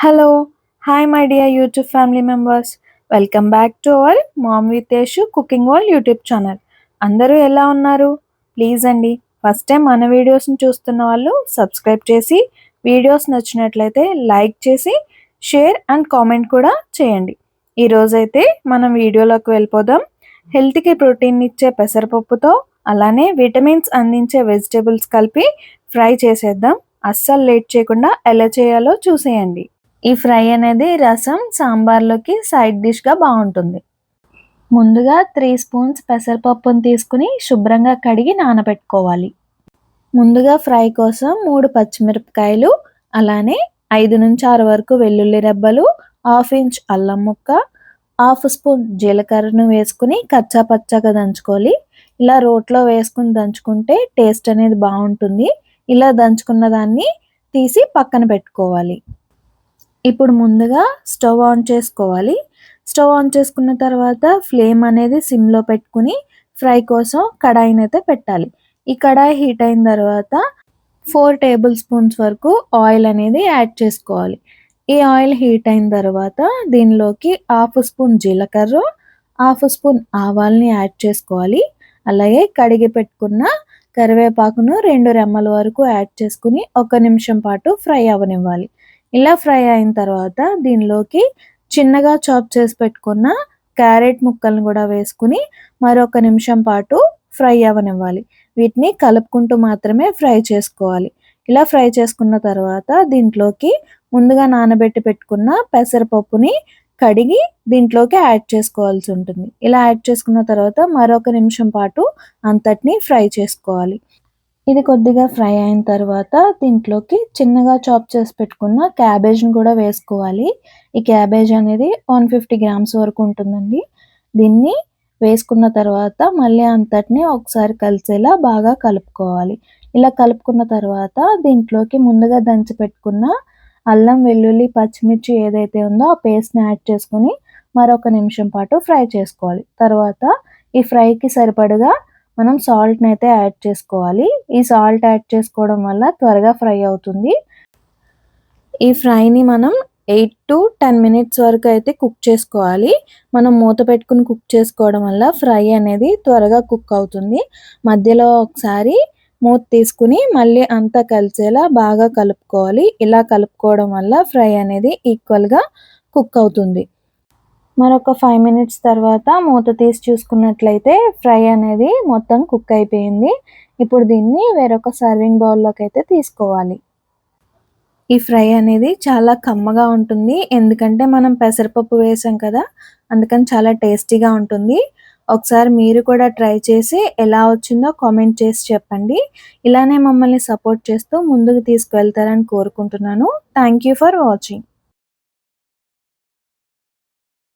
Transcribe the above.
Hello hi my dear YouTube family members welcome back to our mom with cooking world YouTube channel అందరూ ఎలా ఉన్నారు? Please అండి first time మన వీడియోస్ని చూస్తున్న వాళ్ళు సబ్స్క్రైబ్ చేసి వీడియోస్ నచ్చినట్లయితే లైక్ చేసి షేర్ అండ్ కామెంట్ కూడా చేయండి. ఈరోజైతే మనం వీడియోలోకి వెళ్ళిపోదాం. హెల్త్కి ప్రోటీన్ ఇచ్చే పెసరపప్పుతో అలానే విటమిన్స్ అందించే వెజిటేబుల్స్ కలిపి ఫ్రై చేసేద్దాం. అస్సలు లేట్ చేయకుండా ఎలా చేయాలో చూసేయండి. ఈ ఫ్రై అనేది రసం సాంబార్లోకి సైడ్ డిష్గా బాగుంటుంది. ముందుగా త్రీ స్పూన్స్ పెసరపప్పును తీసుకుని శుభ్రంగా కడిగి నానబెట్టుకోవాలి. ముందుగా ఫ్రై కోసం మూడు పచ్చిమిరపకాయలు అలానే ఐదు నుంచి ఆరు వరకు వెల్లుల్లి రెబ్బలు హాఫ్ ఇంచ్ అల్లం ముక్క హాఫ్ స్పూన్ జీలకర్రను వేసుకుని కచ్చా పచ్చగా దంచుకోవాలి. ఇలా రోట్లో వేసుకుని దంచుకుంటే టేస్ట్ అనేది బాగుంటుంది. ఇలా దంచుకున్న దాన్ని తీసి పక్కన పెట్టుకోవాలి. ఇప్పుడు ముందుగా స్టవ్ ఆన్ చేసుకోవాలి. స్టవ్ ఆన్ చేసుకున్న తర్వాత ఫ్లేమ్ అనేది సిమ్లో పెట్టుకుని ఫ్రై కోసం కడాయిని అయితే పెట్టాలి. ఈ కడాయి హీట్ అయిన తర్వాత ఫోర్ టేబుల్ స్పూన్స్ వరకు ఆయిల్ అనేది యాడ్ చేసుకోవాలి. ఈ ఆయిల్ హీట్ అయిన తర్వాత దీనిలోకి హాఫ్ స్పూన్ జీలకర్ర హాఫ్ స్పూన్ ఆవాల్ని యాడ్ చేసుకోవాలి. అలాగే కడిగి పెట్టుకున్న కరివేపాకును రెండు రెమ్మల వరకు యాడ్ చేసుకుని ఒక నిమిషం పాటు ఫ్రై అవ్వనివ్వాలి ఇలా ఫ్రై అయిన తర్వాత దీనిలోకి చిన్నగా చాప్ చేసి పెట్టుకున్న క్యారెట్ ముక్కలను కూడా వేసుకుని మరొక నిమిషం పాటు ఫ్రై అవ్వనివ్వాలి వీటిని కలుపుకుంటూ మాత్రమే ఫ్రై చేసుకోవాలి. ఇలా ఫ్రై చేసుకున్న తర్వాత దీంట్లోకి ముందుగా నానబెట్టి పెట్టుకున్న పెసరపప్పుని కడిగి దీంట్లోకి యాడ్ చేసుకోవాల్సి ఉంటుంది. ఇలా యాడ్ చేసుకున్న తర్వాత మరొక నిమిషం పాటు అంతటిని ఫ్రై చేసుకోవాలి. ఇది కొద్దిగా ఫ్రై అయిన తర్వాత దీంట్లోకి చిన్నగా చాప్ చేసి పెట్టుకున్న క్యాబేజ్ని కూడా వేసుకోవాలి. ఈ క్యాబేజ్ అనేది వన్ ఫిఫ్టీ గ్రామ్స్ వరకు ఉంటుందండి. దీన్ని వేసుకున్న తర్వాత మళ్ళీ అంతటిని ఒకసారి కలిసేలా బాగా కలుపుకోవాలి. ఇలా కలుపుకున్న తర్వాత దీంట్లోకి ముందుగా దంచి పెట్టుకున్న అల్లం వెల్లుల్లి పచ్చిమిర్చి ఏదైతే ఉందో ఆ పేస్ట్ని యాడ్ చేసుకుని మరొక నిమిషం పాటు ఫ్రై చేసుకోవాలి. తర్వాత ఈ ఫ్రైకి సరిపడగా మనం సాల్ట్ని అయితే యాడ్ చేసుకోవాలి. ఈ సాల్ట్ యాడ్ చేసుకోవడం వల్ల త్వరగా ఫ్రై అవుతుంది. ఈ ఫ్రైని మనం ఎయిట్ టు టెన్ మినిట్స్ వరకు అయితే కుక్ చేసుకోవాలి. మనం మూత పెట్టుకుని కుక్ చేసుకోవడం వల్ల ఫ్రై అనేది త్వరగా కుక్ అవుతుంది. మధ్యలో ఒకసారి మూత తీసుకుని మళ్ళీ అంతా కలిసేలా బాగా కలుపుకోవాలి. ఇలా కలుపుకోవడం వల్ల ఫ్రై అనేది ఈక్వల్గా కుక్ అవుతుంది. మరొక ఫైవ్ మినిట్స్ తర్వాత మూత తీసి చూసుకున్నట్లయితే ఫ్రై అనేది మొత్తం కుక్ అయిపోయింది. ఇప్పుడు దీన్ని వేరొక సర్వింగ్ బౌల్లోకి అయితే తీసుకోవాలి. ఈ ఫ్రై అనేది చాలా కమ్మగా ఉంటుంది. ఎందుకంటే మనం పెసరపప్పు వేసాం కదా అందుకని చాలా టేస్టీగా ఉంటుంది. ఒకసారి మీరు కూడా ట్రై చేసి ఎలా వచ్చిందో కామెంట్ చేసి చెప్పండి. ఇలానే మమ్మల్ని సపోర్ట్ చేస్తూ ముందుకు తీసుకువెళ్తారని కోరుకుంటున్నాను. Thank you for watching